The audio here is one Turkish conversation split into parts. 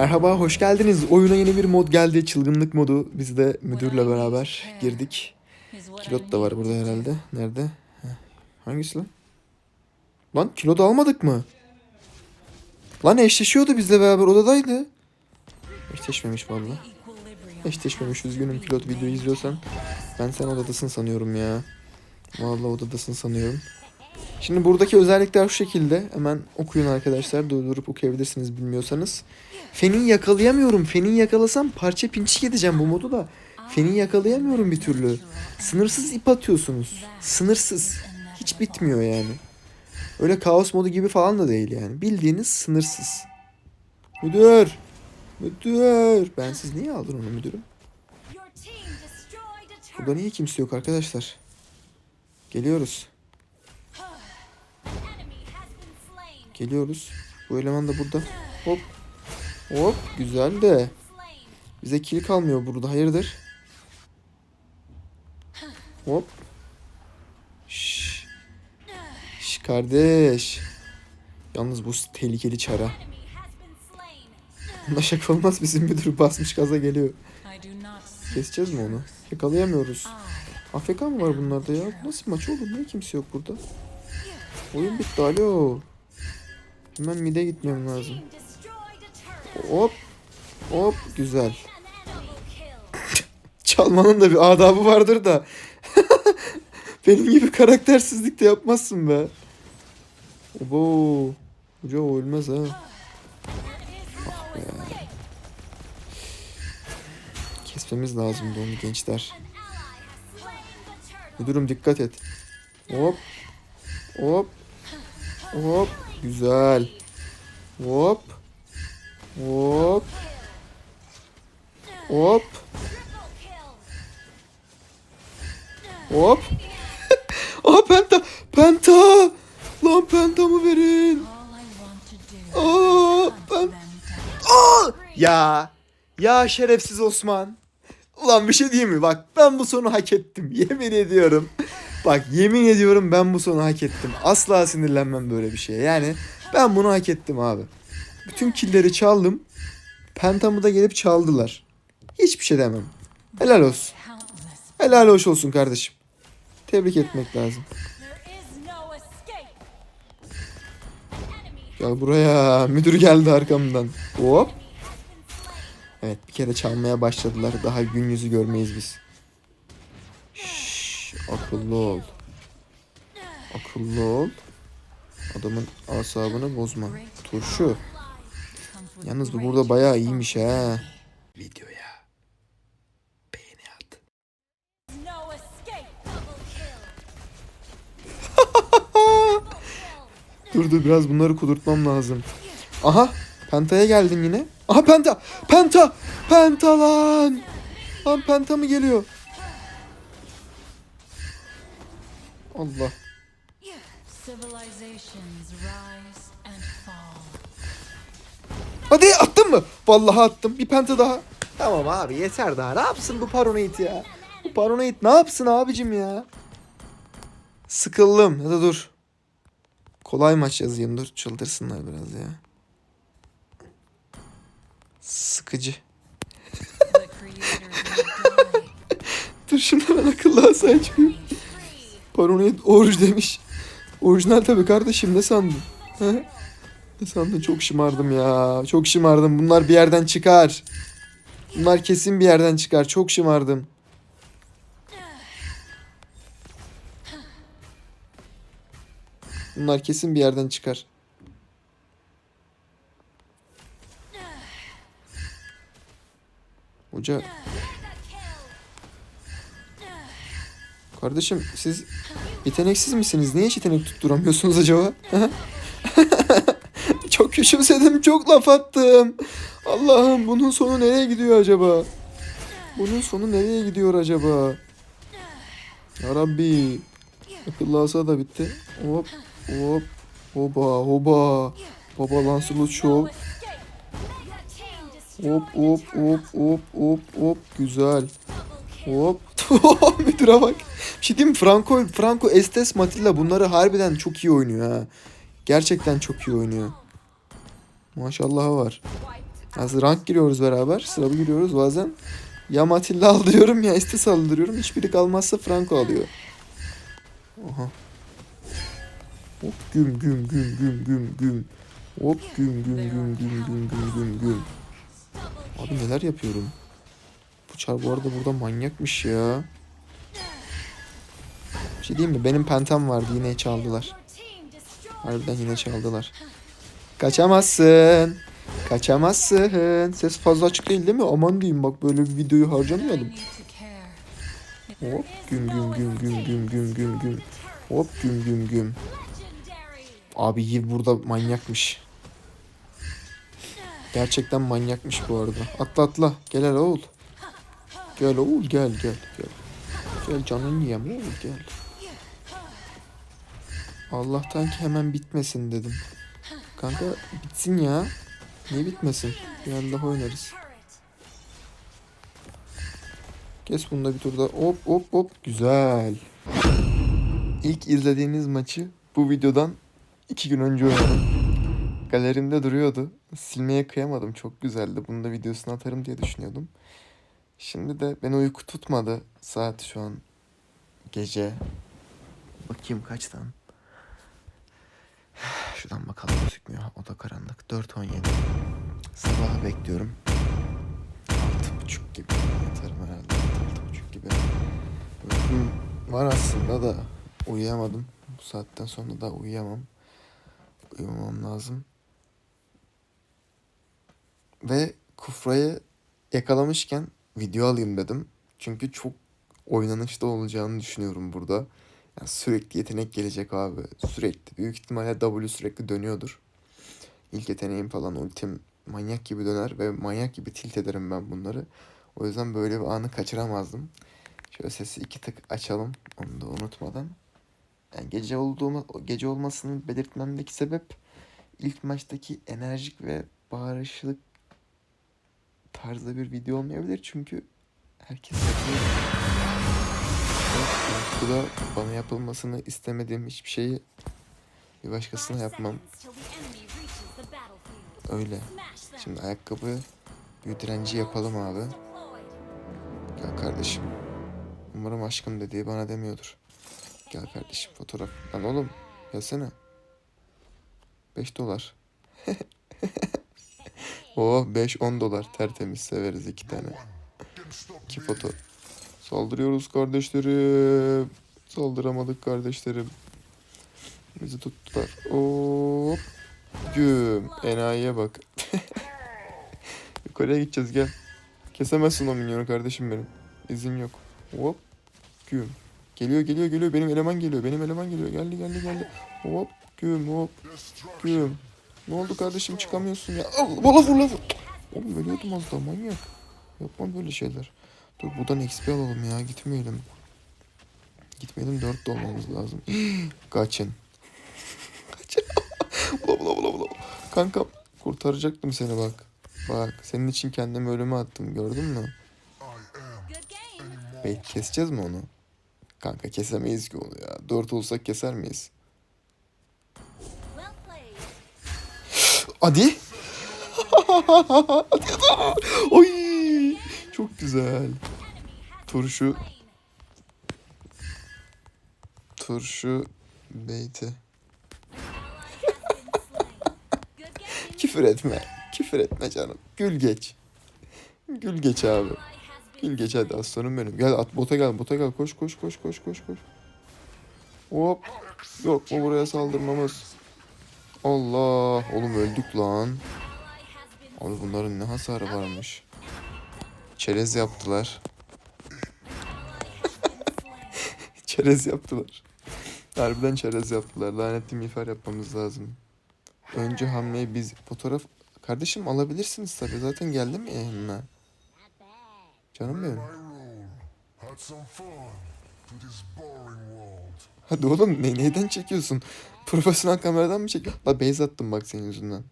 Merhaba, hoş geldiniz. Oyuna yeni bir mod geldi. Çılgınlık modu. Biz de müdürle beraber girdik. Kilot da var burada herhalde. Nerede? Heh. Hangisi lan? Lan kilot almadık mı? Lan eşleşiyordu bizle beraber odadaydı. Eşleşmemiş vallahi. Eşleşmemiş üzgünüm kilot videoyu izliyorsan. Ben sen odadasın sanıyorum ya. Vallahi odadasın sanıyorum. Şimdi buradaki özellikler şu şekilde. Hemen okuyun arkadaşlar. Durdurup okuyabilirsiniz bilmiyorsanız. Feni yakalayamıyorum. Feni yakalasam parça pinçik edeceğim bu modu da. Feni yakalayamıyorum bir türlü. Sınırsız ip atıyorsunuz. Sınırsız. Hiç bitmiyor yani. Öyle kaos modu gibi falan da değil yani. Bildiğiniz sınırsız. Müdür. Müdür. Ben siz niye aldın onu müdürüm? Burada niye kimse yok arkadaşlar? Geliyoruz. Geliyoruz. Bu eleman da burada. Hop. Hop. Güzel de. Bize kill kalmıyor burada. Hayırdır? Hop. Şş. Şş kardeş. Yalnız bu tehlikeli çara. Bunda şaka olmaz bizim müdür basmış gaza geliyor. Keseceğiz mi onu? Yakalayamıyoruz. AFK mı var bunlarda ya? Nasıl maç oğlum? Niye kimse yok burada? Oyun bitti alo. Hemen mide gitmem lazım. Hop. Hop güzel. Çalmanın da bir adabı vardır da. Benim gibi karaktersizlik de yapmazsın be. Obo. Hoca ölmez ha. Ah be. Kesmemiz lazımdı onu gençler. Müdürüm dikkat et. Hop. Hop. Hop. Güzel. Hop. Hop. Hop. Hop. Aa penta. Penta. Lan pentamı verin. Aa ben. Aa! Ya. Ya şerefsiz Osman. Ulan bir şey diyeyim mi? Bak ben bu sonu hak ettim. Yemin ediyorum. Bak yemin ediyorum ben bu sonu hak ettim. Asla sinirlenmem böyle bir şeye. Yani ben bunu hak ettim abi. Bütün killeri çaldım. Pentamı da gelip çaldılar. Hiçbir şey demem. Helal olsun. Helal hoş olsun kardeşim. Tebrik etmek lazım. Gel buraya. Müdür geldi arkamdan. Hop. Evet bir kere çalmaya başladılar. Daha gün yüzü görmeyiz biz. Akıllı ol. Akıllı ol. Adamın asabını bozma. Turşu. Yalnız bu burada bayağı iyiymiş ha. Videoya beğeni at. Dur dur biraz bunları kudurtmam lazım. Aha Penta'ya geldim yine. Aha Penta! Penta! Penta lan! Lan Penta mı geliyor? Allah. Hadi attın mı? Vallahi attım. Bir penta daha. Tamam abi yeter daha. Ne yapsın bu paranoid ya? Bu paranoid ne yapsın abicim ya? Sıkıldım. Ya da dur. Kolay maç yazayım dur. Çıldırsınlar biraz ya. Sıkıcı. Dur şimdi ben akıllı asaya çıkayım. Paranoid oruç demiş. Orijinal tabii kardeşim ne sandın? Ne sandın? Çok şımardım ya. Çok şımardım. Bunlar bir yerden çıkar. Bunlar kesin bir yerden çıkar. Çok şımardım. Bunlar kesin bir yerden çıkar. Hoca Kardeşim siz yeteneksiz misiniz? Niye hiç yetenek tutturamıyorsunuz acaba? çok küçümsedim, çok laf attım. Allah'ım bunun sonu nereye gidiyor acaba? Bunun sonu nereye gidiyor acaba? Ya Rabbi. Akıllı da bitti. Hop hop hoba hoba. Baba Lancelot Show. Hop hop hop hop hop hop güzel. Hop. Müdüre bak. Bir şey diyeyim? Franco, Franco Estes Matilla bunları harbiden çok iyi oynuyor ha. Gerçekten çok iyi oynuyor. Maşallah var. Az rank giriyoruz beraber. Sıra giriyoruz bazen. Ya Matilda aldırıyorum ya Estes aldırıyorum. Hiçbiri kalmazsa Franco alıyor. Oha. Hop güm güm güm güm güm güm. Hop güm güm güm güm güm güm güm güm. Abi neler yapıyorum? Çar bu arada burada manyakmış ya. Bir şey diyeyim mi? Benim pentem vardı yine çaldılar. Harbiden yine çaldılar. Kaçamazsın. Kaçamazsın. Ses fazla açık değil değil mi? Aman diyeyim bak böyle bir videoyu harcamayalım. Hop güm güm güm güm güm güm güm güm. Hop güm güm güm. Abi Yiv burada manyakmış. Gerçekten manyakmış bu arada. Atla atla. Gel hele oğul. Gel oğul gel gel gel. Gel canın yiyem oğul gel. Allah'tan ki hemen bitmesin dedim. Kanka bitsin ya. Niye bitmesin? Bir an daha oynarız. Kes bunda bir turda. Hop hop hop. Güzel. İlk izlediğiniz maçı bu videodan iki gün önce oynadım. Galerimde duruyordu. Silmeye kıyamadım. Çok güzeldi. Bunu da videosunu atarım diye düşünüyordum. Şimdi de beni uyku tutmadı. Saat şu an gece. Bakayım kaçtan. Şuradan bakalım gözükmüyor. O da karanlık. 4.17. Sabah bekliyorum. 6.30 gibi yatarım herhalde. 6.30 gibi. Uykum var aslında da uyuyamadım. Bu saatten sonra da uyuyamam. Uyumam lazım. Ve Kufra'yı yakalamışken video alayım dedim. Çünkü çok oynanışlı olacağını düşünüyorum burada. Yani sürekli yetenek gelecek abi. Sürekli. Büyük ihtimalle W sürekli dönüyordur. İlk yeteneğim falan ultim manyak gibi döner ve manyak gibi tilt ederim ben bunları. O yüzden böyle bir anı kaçıramazdım. Şöyle sesi iki tık açalım. Onu da unutmadan. Yani gece olduğumu, gece olmasını belirtmemdeki sebep ilk maçtaki enerjik ve bağırışlık tarzda bir video olmayabilir. Çünkü herkes Bu da bana yapılmasını istemediğim hiçbir şeyi bir başkasına yapmam. Öyle. Şimdi ayakkabı büyü direnci yapalım abi. Gel kardeşim. Umarım aşkım dediği bana demiyordur. Gel kardeşim fotoğraf. Lan oğlum gelsene. 5 dolar. oh 5-10 dolar tertemiz severiz iki tane. İki foto. Saldırıyoruz kardeşlerim. Saldıramadık kardeşlerim. Bizi tuttular. Hop. Güm. Enayiye bak. Yukarıya gideceğiz gel. Kesemezsin o minyonu kardeşim benim. İzin yok. Hop. Güm. Geliyor geliyor geliyor. Benim eleman geliyor. Benim eleman geliyor. Geldi geldi geldi. Hop. Güm hop. Güm. Ne oldu kardeşim çıkamıyorsun ya. Al bala vur la vur. Oğlum ölüyordum az daha manyak. Yapma böyle şeyler. Dur buradan XP alalım ya gitmeyelim. Gitmeyelim 4 de olmamız lazım. Kaçın. Kaçın. bula bula bula bula. Kankam kurtaracaktım seni bak. Bak senin için kendimi ölüme attım gördün mü? Bey keseceğiz mi onu? Kanka kesemeyiz ki onu ya. 4 olsak keser miyiz? Hadi. Hadi hadi. Oy. Çok güzel. Turşu. Turşu beyti. Küfür etme. Küfür etme canım. Gül geç. Gül geç abi. Gül geç hadi aslanım benim. Gel at bota gel bota gel koş koş koş koş koş koş. Hop. Yok mu buraya saldırmamız? Allah. Oğlum öldük lan. Abi bunların ne hasarı varmış. Çerez yaptılar. çerez yaptılar. Harbiden çerez yaptılar. Lanetli miğfer yapmamız lazım. Önce hamleyi biz fotoğraf... Kardeşim alabilirsiniz tabii. Zaten geldim ya yanına. Canım benim. Hadi oğlum ne, neyden çekiyorsun? Profesyonel kameradan mı çekiyorsun? La base attım bak senin yüzünden.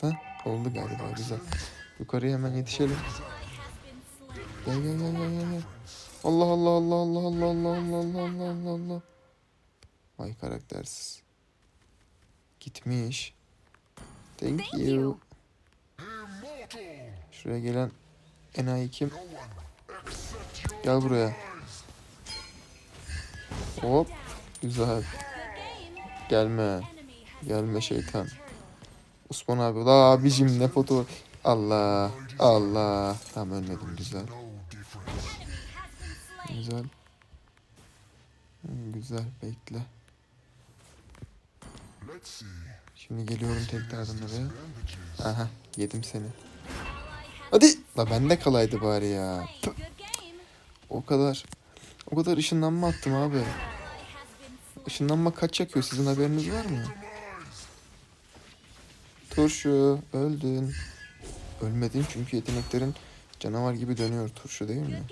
Ha? Oldu galiba güzel. Yukarıya hemen yetişelim. Gel gel gel gel gel. Allah Allah Allah Allah Allah Allah Allah Allah Allah Allah Allah. Vay karaktersiz. Gitmiş. Thank you. Şuraya gelen enayi kim? Gel buraya. Hop. Güzel. Gelme. Gelme şeytan. Osman abi. La abicim ne foto. Allah. Allah. Tamam ölmedim güzel. Güzel. Güzel bekle. Şimdi geliyorum tekrardan oraya. Aha yedim seni. Hadi. La bende kalaydı bari ya. O kadar. O kadar ışınlanma attım abi. Işınlanma kaç yakıyor sizin haberiniz var mı? Turşu öldün. Ölmedin çünkü yeteneklerin canavar gibi dönüyor turşu değil mi?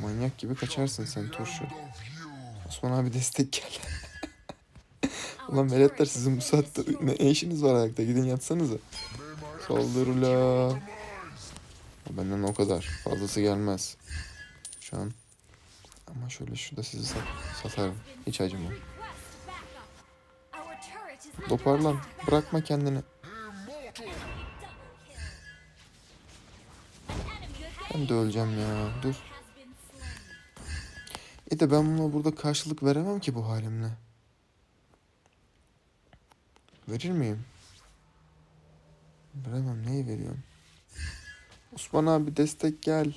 Manyak gibi kaçarsın sen turşu. Osman abi destek gel. Ulan veletler sizin bu saatte ne işiniz var ayakta gidin yatsanıza. Saldır la. Benden o kadar. Fazlası gelmez. Şu an. Ama şöyle şurada sizi sat satarım. Hiç acımam. Toparlan. Bırakma kendini. Ben de öleceğim ya. Dur. İyi de ben buna burada karşılık veremem ki bu halimle. Verir miyim? Veremem. Neyi veriyorum? Osman abi destek gel.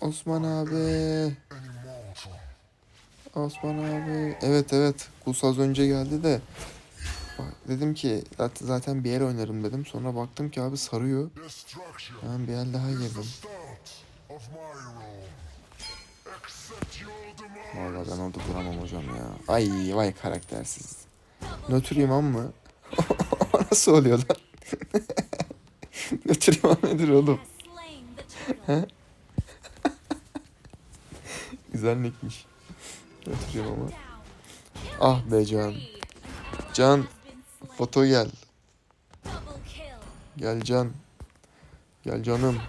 Osman abi. Osman abi. Evet evet. Kus az önce geldi de. Dedim ki zat- zaten bir yer oynarım dedim. Sonra baktım ki abi sarıyor. Ben bir el daha girdim. Vallahi ben orada duramam hocam ya. Ay vay karaktersiz. Nötr imam mı? Nasıl oluyor lan? Nötr imam nedir oğlum? Güzel nickmiş. Nötr imamı. Ah be Can. Can foto gel. Gel Can. Gel canım.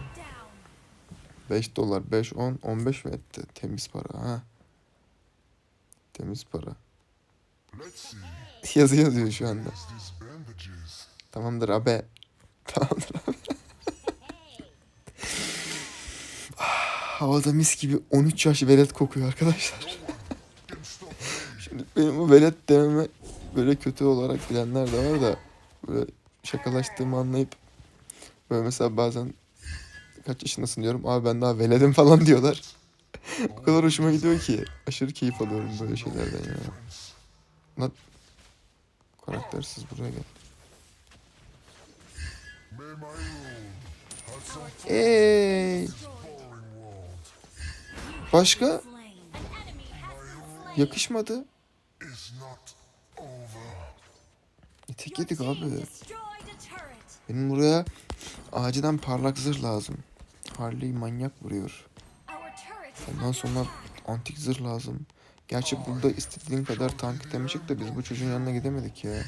5 dolar. 5, 10, 15 mi etti? Temiz para ha. Temiz para. Yazı yazıyor şu anda. Tamamdır abi. Tamamdır abi. Ah, Havada mis gibi 13 yaş velet kokuyor arkadaşlar. Şimdi benim bu velet dememe böyle kötü olarak bilenler de var da böyle şakalaştığımı anlayıp böyle mesela bazen kaç yaşındasın diyorum abi ben daha veledim falan diyorlar. o kadar hoşuma gidiyor ki aşırı keyif alıyorum böyle şeylerden ya. Lan karaktersiz buraya gel. May başka yakışmadı. E, tek yedik abi. Benim buraya acilen parlak zırh lazım. Harley manyak vuruyor. Ondan sonra antik zırh lazım. Gerçi burada istediğin kadar tank demişik de biz bu çocuğun yanına gidemedik ya.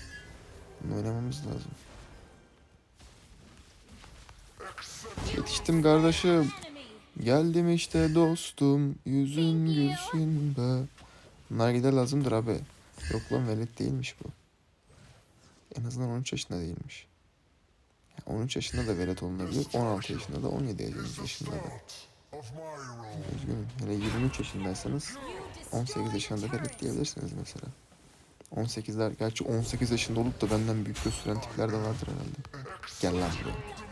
Bunu oynamamız lazım. Yetiştim kardeşim. Geldim işte dostum. Yüzün gülsün be. Bunlar gider lazımdır abi. Yok lan velet değilmiş bu. En azından 13 yaşında değilmiş. Ya 13 yaşında da velet olunabilir. 16 yaşında da 17 yaşında da. Üzgünüm. Hele 23 yaşındaysanız 18 yaşında da velet diyebilirsiniz mesela. 18'ler gerçi 18 yaşında olup da benden büyük gösteren tipler de vardır herhalde. Gel lan buraya.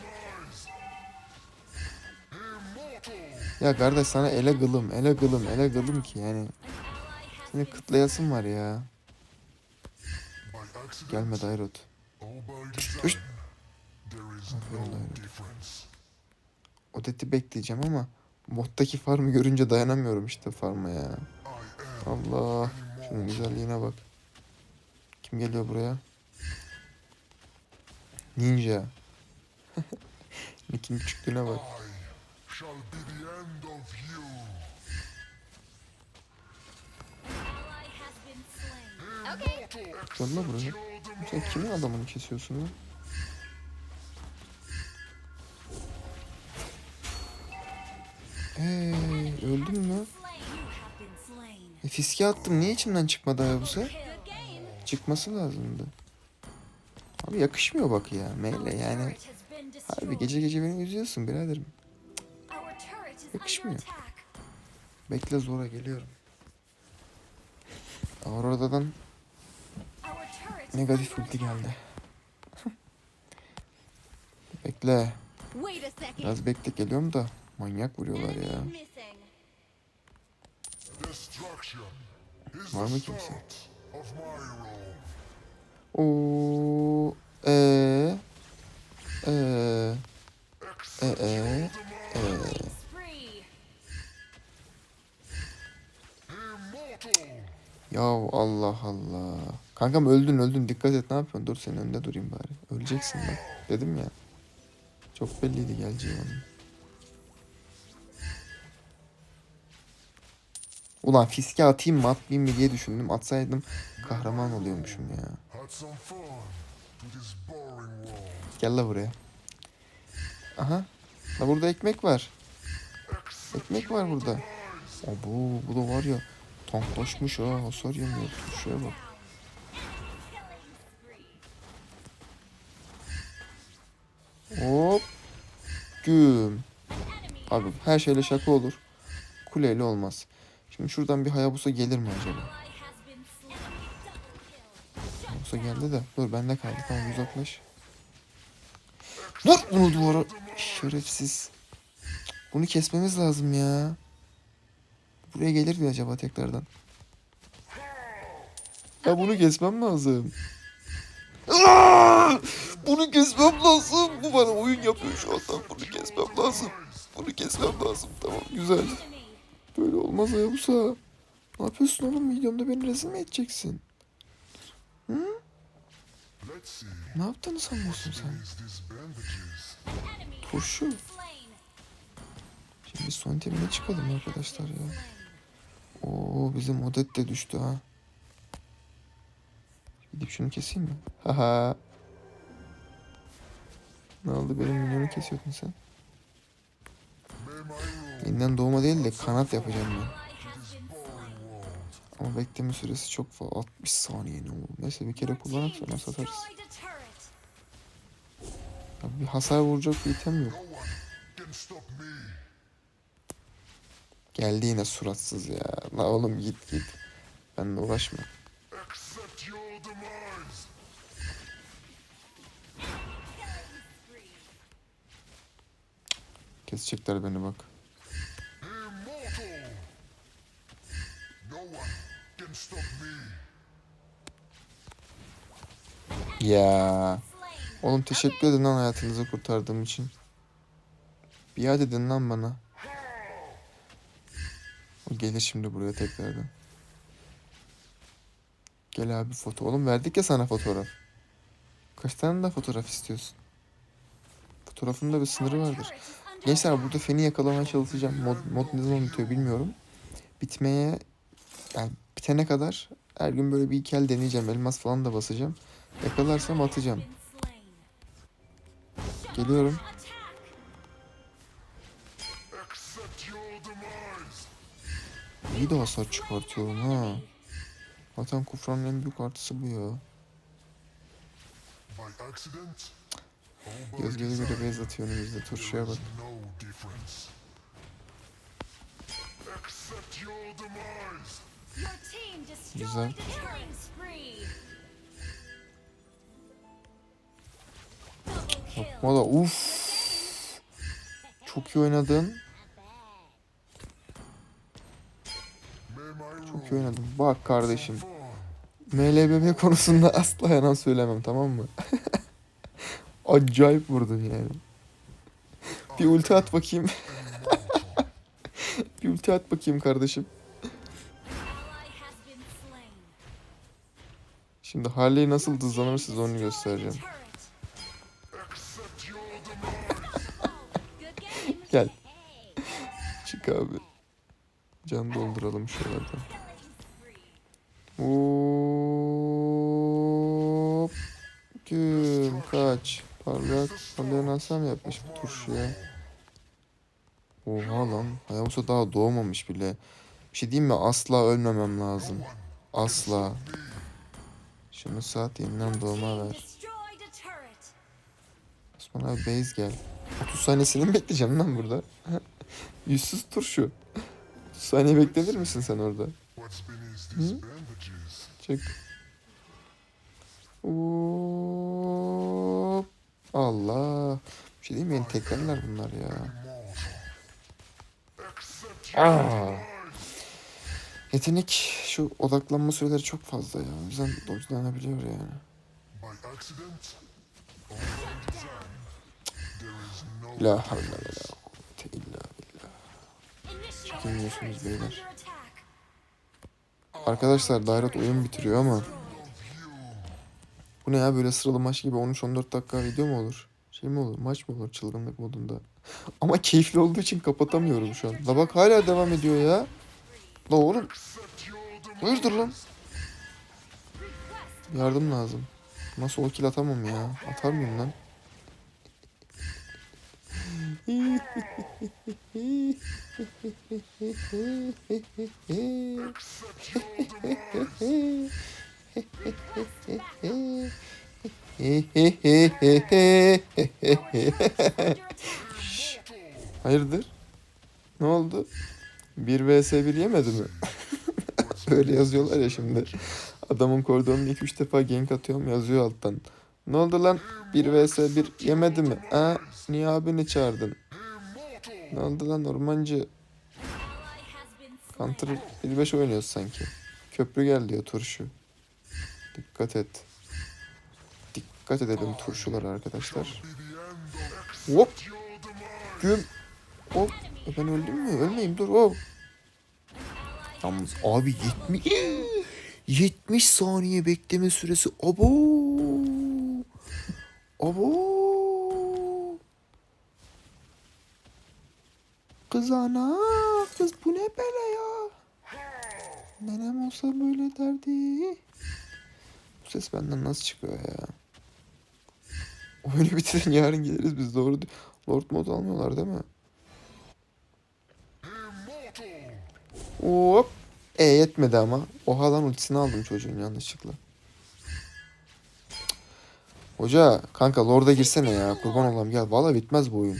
Ya kardeş sana ele gılım, ele gılım, ele gılım ki yani. Seni kıtlayasın var ya. Gelme Dairot. is Aferin. Odet'i bekleyeceğim ama moddaki farmı görünce dayanamıyorum işte farma ya. Allah. Şunun güzelliğine bak. Kim geliyor buraya? Ninja. Nick'in küçüklüğüne bak. End of you. Dönme buraya. Sen kimin adamını kesiyorsun lan? Hey, öldün mü? E, fiske attım. Niye içimden çıkmadı Hayabusa? Çıkması lazımdı. Abi yakışmıyor bak ya. Meyle yani. Harbi gece gece beni üzüyorsun biraderim. Yakışmıyor. Bekle Zora geliyorum. Aurora'dan negatif ulti geldi. Bekle. Biraz bekle geliyorum da manyak vuruyorlar ya. Var mı kimse? Oo, e e e e e. Ya Allah Allah. Kankam öldün öldün dikkat et ne yapıyorsun? Dur senin önünde durayım bari. Öleceksin bak. Dedim ya. Çok belliydi geleceği onun. Ulan fiske atayım mı atmayayım mı diye düşündüm. Atsaydım kahraman oluyormuşum ya. Gel la buraya. Aha. La burada ekmek var. Ekmek var burada. Abo bu da var ya. Tanklaşmış ha. Hasar yemiyor. Şuraya bak. Hop. Güm. Abi her şeyle şaka olur. Kuleyle olmaz. Şimdi şuradan bir Hayabusa gelir mi acaba? Hayabusa geldi de. Dur bende kaldı. Tamam uzaklaş. Vur bunu duvara. Şerefsiz. Bunu kesmemiz lazım ya. Buraya gelir mi acaba tekrardan? Ya bunu kesmem lazım. Aa! Bunu kesmem lazım. Bu bana oyun yapıyor şu anda. Bunu kesmem lazım. Bunu kesmem lazım. Tamam güzel. Böyle olmaz Hayabusa. Ne yapıyorsun oğlum? Videomda beni rezil mi edeceksin? See. Ne yaptığını sanıyorsun sen? Turşu. Şimdi son temine çıkalım arkadaşlar ya. Oo bizim odet de düştü ha. Gidip şunu keseyim mi? Haha. Ne oldu benim minyonu kesiyordun sen? Yeniden doğma değil de kanat yapacağım ben. Ama bekleme süresi çok fazla. 60 saniye ne olur. Neyse bir kere kullanak Team sonra satarız. Ya bir hasar vuracak bir item yok. Geldi yine suratsız ya. La oğlum git git. Benimle uğraşma. Kesecekler beni bak. Ya. Oğlum teşekkür edin lan hayatınızı kurtardığım için. Biat edin lan bana. O gelir şimdi buraya tekrardan. Gel abi foto. Oğlum verdik ya sana fotoğraf. Kaç tane daha fotoğraf istiyorsun? Fotoğrafın da bir sınırı vardır. Gençler burada feni yakalamaya çalışacağım. Mod, mod ne zaman bitiyor bilmiyorum. Bitmeye yani bitene kadar her gün böyle bir iki el deneyeceğim. Elmas falan da basacağım. Yakalarsam atacağım. Geliyorum. İyi de hasar çıkartıyorum ha. Zaten Kufran'ın en büyük artısı bu ya. Göz göze göre base atıyor önümüzde. Turşuya bak. Güzel. a killing spree. Double kill. Valla uff. Çok iyi oynadın. Çok iyi rule oynadın. Bak kardeşim. MLBB konusunda asla yalan söylemem tamam mı? Acayip vurdun yani. Bir ulti at bakayım. bir ulti at bakayım kardeşim. Şimdi Harley nasıl hızlanır size onu göstereceğim. Gel. Çık abi. Can dolduralım şuralardan. Hop. Güm kaç. Parlak. Parlayan asam yapmış bu turşu ya. Oha lan. Hayabusa daha doğmamış bile. Bir şey diyeyim mi? Asla ölmemem lazım. Asla. Şunu saat yeniden doğma ver. Osman abi base gel. 30 saniyesini mi bekleyeceğim lan burada? Yüzsüz turşu. 30 saniye beklenir misin sen orada? Bandages? Çık. Hop. Allah. Bir şey diyeyim mi? Teklerler bunlar ya. Aa. Yetenek şu odaklanma süreleri çok fazla ya. O yüzden yani. La havle ve la kuvvete illa billah. Initiate Çekinmiyorsunuz beyler. Arkadaşlar Dairat oyun bitiriyor ama bu ne ya böyle sıralı maç gibi 13-14 dakika video mu olur? Şey mi olur? Maç mı olur çılgınlık modunda? Ama keyifli olduğu için kapatamıyorum şu an. La bak hala devam ediyor ya. La oğlum. Hayırdır lan? Yardım lazım. Nasıl o kill atamam ya? Atar mıyım lan? Hayırdır? Ne oldu? 1 vs 1 yemedi mi? Öyle yazıyorlar ya şimdi. Adamın koridoruna 2-3 defa gank atıyorum yazıyor alttan. Ne oldu lan? 1 vs 1 yemedi mi? Ha? Niye abini çağırdın? Ne oldu lan ormancı? Counter 1-5 oynuyoruz sanki. Köprü gel diyor turşu. Dikkat et. Dikkat edelim turşular arkadaşlar. Hop. Güm. Hop. E ben öldüm mü? Ölmeyeyim dur hop. Yalnız abi 70 70 saniye bekleme süresi. Abo. Abo. Kız ana. Kız bu ne böyle ya? Nenem olsa böyle derdi. Bu ses benden nasıl çıkıyor ya? Oyunu bitirin yarın geliriz biz doğru. Lord mod almıyorlar değil mi? Hop. E yetmedi ama. Oha lan ultisini aldım çocuğun yanlışlıkla. Hoca kanka Lord'a girsene ya. Kurban olayım gel. Valla bitmez bu oyun.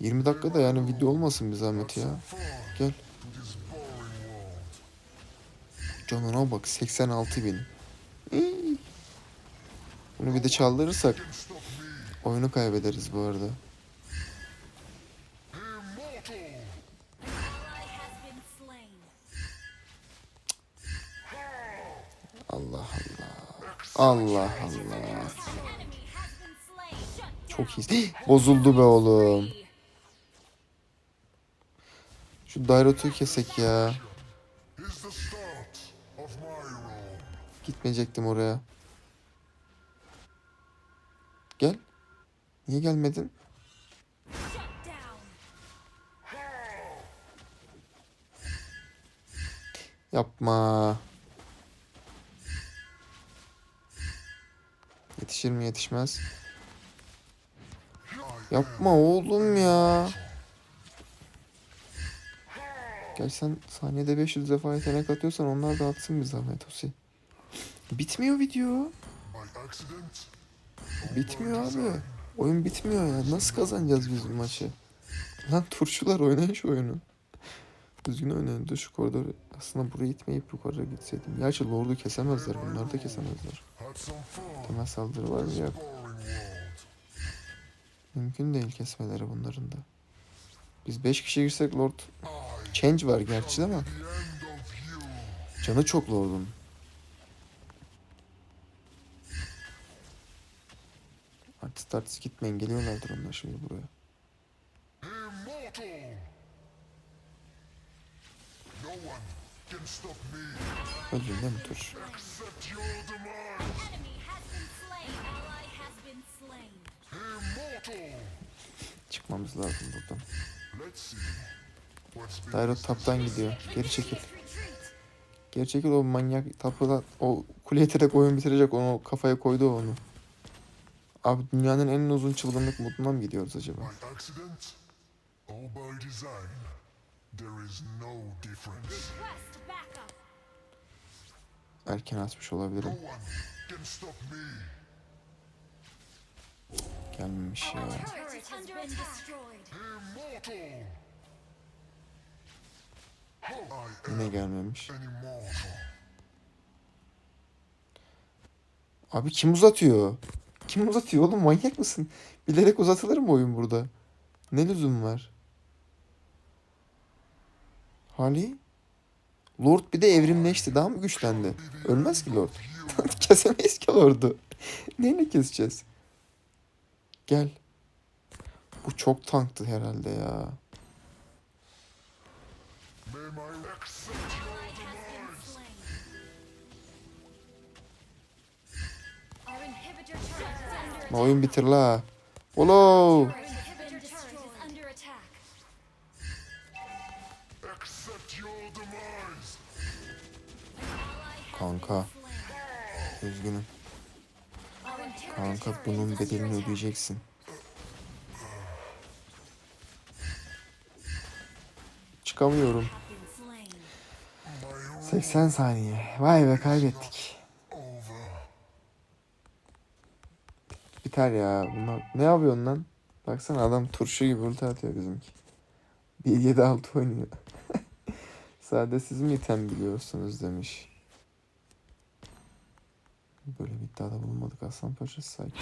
20 dakikada yani video olmasın bir zahmet ya. Gel. Canına bak 86 bin. Bunu bir de çaldırırsak oyunu kaybederiz bu arada. Allah Allah. Allah Allah. Çok iyi. Bozuldu be oğlum. Şu Dairot'u kesek ya. Gitmeyecektim oraya. Gel. Niye gelmedin? Yapma. Yetişir mi yetişmez. Yapma oğlum ya. Gel sen saniyede 500 defa yetenek atıyorsan onlar da atsın bir zahmet Husi. Bitmiyor video. Bitmiyor abi. Oyun bitmiyor ya. Nasıl kazanacağız biz bu maçı? Lan turşular oynayın şu oyunu. Düzgün oynayın. Dur şu koridoru. Aslında burayı itmeyip yukarı gitseydim. Gerçi Lord'u kesemezler. Bunlar da kesemezler. Temel saldırı var mı? Yok. Mümkün değil kesmeleri bunların da. Biz 5 kişi girsek Lord Change var gerçi ama canı çok Lord'un. Artist artist gitmeyin geliyorlardır onlar şimdi buraya. Immortal. No one Çıkmamız lazım buradan. Dairot taptan gidiyor. Geri çekil. Geri çekil o manyak tapıda o kuleye direkt oyun bitirecek onu kafaya koydu onu. Abi dünyanın en uzun çılgınlık moduna mı gidiyoruz acaba? by accident or Gelmemiş ya. Yine gelmemiş. Abi kim uzatıyor? Kim uzatıyor oğlum manyak mısın? Bilerek uzatılır mı oyun burada? Ne lüzum var? Hali? Lord bir de evrimleşti. Daha mı güçlendi? Ölmez ki Lord. Kesemeyiz ki Lord'u. Neyle keseceğiz? Gel. Bu çok tanktı herhalde ya. Oyun bitir la. Olo. Our inhibitor Kanka bunun bedelini ödeyeceksin. Çıkamıyorum. Been slain. My 80 saniye. Vay be kaybettik. Biter ya. Bunlar... Ne yapıyorsun lan? Baksana adam turşu gibi ulti atıyor bizimki. 1-7-6 oynuyor. Sade siz mi item biliyorsunuz demiş. Böyle bir iddiada bulunmadık Aslan Paşası sakin.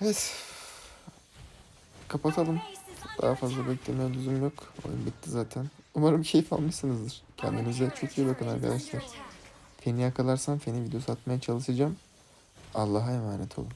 Evet. Kapatalım. Daha fazla beklemeye lüzum yok. Oyun bitti zaten. Umarım keyif almışsınızdır. Kendinize çok iyi bakın arkadaşlar. Feni yakalarsam feni videosu atmaya çalışacağım. Allah'a emanet olun.